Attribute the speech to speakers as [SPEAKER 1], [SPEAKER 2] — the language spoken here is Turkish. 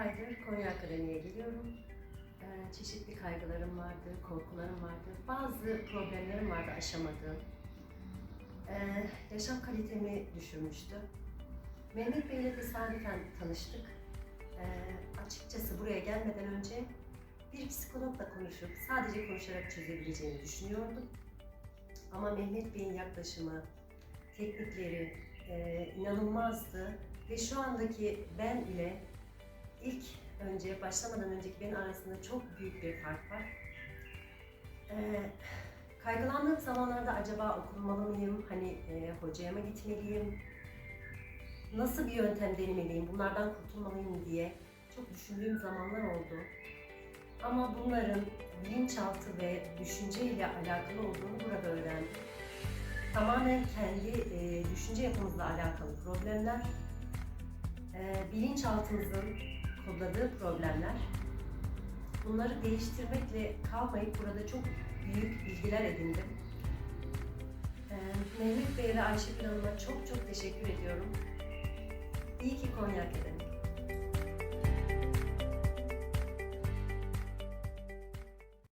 [SPEAKER 1] aydır Konya Akademi'ye geliyorum. Ee, çeşitli kaygılarım vardı, korkularım vardı. Bazı problemlerim vardı aşamadığım. Ee, yaşam kalitemi düşürmüştü. Mehmet Bey ile tesadüfen tanıştık. Ee, açıkçası buraya gelmeden önce bir psikologla konuşup sadece konuşarak çözebileceğini düşünüyordum. Ama Mehmet Bey'in yaklaşımı, teknikleri e, inanılmazdı ve şu andaki ben ile ilk önce başlamadan önceki ben arasında çok büyük bir fark var. Ee, kaygılandığım zamanlarda acaba okunmalı mıyım, hani e, hocaya mı gitmeliyim, nasıl bir yöntem denemeliyim, bunlardan kurtulmalıyım diye çok düşündüğüm zamanlar oldu. Ama bunların bilinçaltı ve düşünce ile alakalı olduğunu burada öğrendim. Tamamen kendi e, düşünce yapımızla alakalı problemler, e, bilinçaltımızın kodladığı problemler. Bunları değiştirmekle kalmayıp burada çok büyük bilgiler edindim. E, Mehmet Bey ve Ayşegül Hanım'a çok çok teşekkür ediyorum. İyi ki Konya Akademi.